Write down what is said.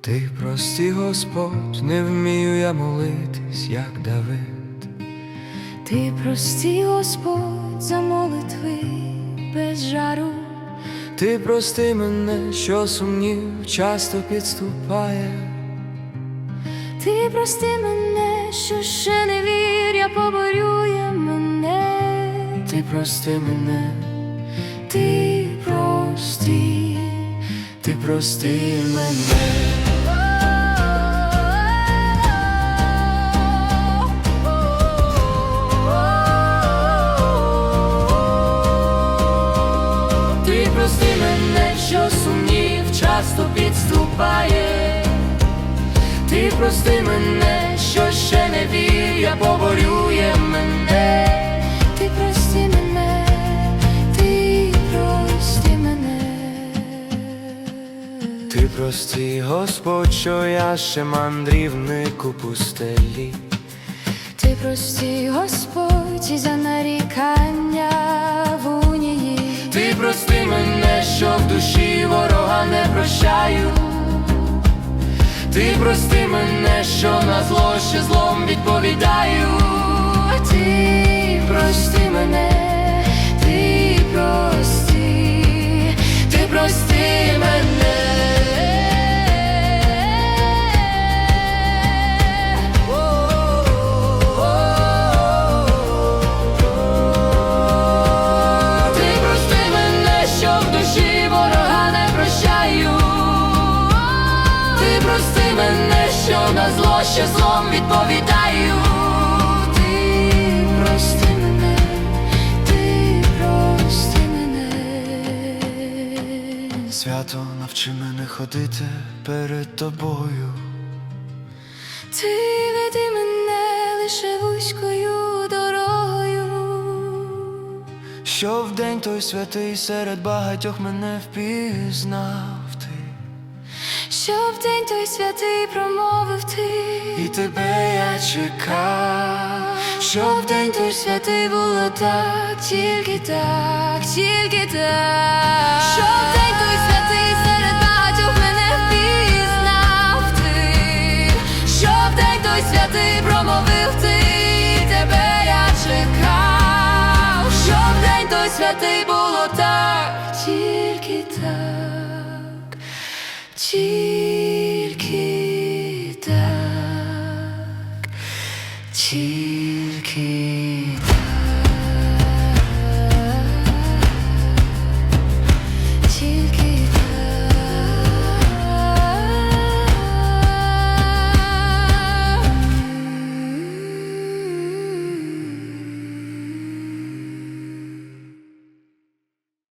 Ти прости, Господь, не вмію я молитись, як Давид. Ти прости, Господь, за молитви без жару. Ти прости мене, що сумнів, часто підступає. Ти прости мене, що ще не вір'я поборює мене. Ти прости мене. Ти прости, ти прости мене. Ти прости мене, що сумнів часто підступає. Ти прости мене, що ще не вір'я поборює мене. Ти прости, Господь, що я ще мандрівник у пустелі. Ти прости, Господь, і за нарікання в унії. Ти прости мене, що в душі ворога не прощаю. Ти прости мене, що на зло ще злом відповідаю. Ти прости мене, що на зло ще злом відповідаю. ти прости мене, ти прости мене. Свято навчи мене ходити перед тобою. Ти веди мене лише вузькою дорогою. Що в день той святий серед багатьох мене впізнав ти, Щоб день той святий промовив ти, і тебе я чекав, щоб день той святий було так, тільки так, тільки так. Щоб день той святий серед багатьох мене впізнав ти, щоб день той святий промовив ти, тебе я чекав, щоб день той святий було так, тільки так, тільки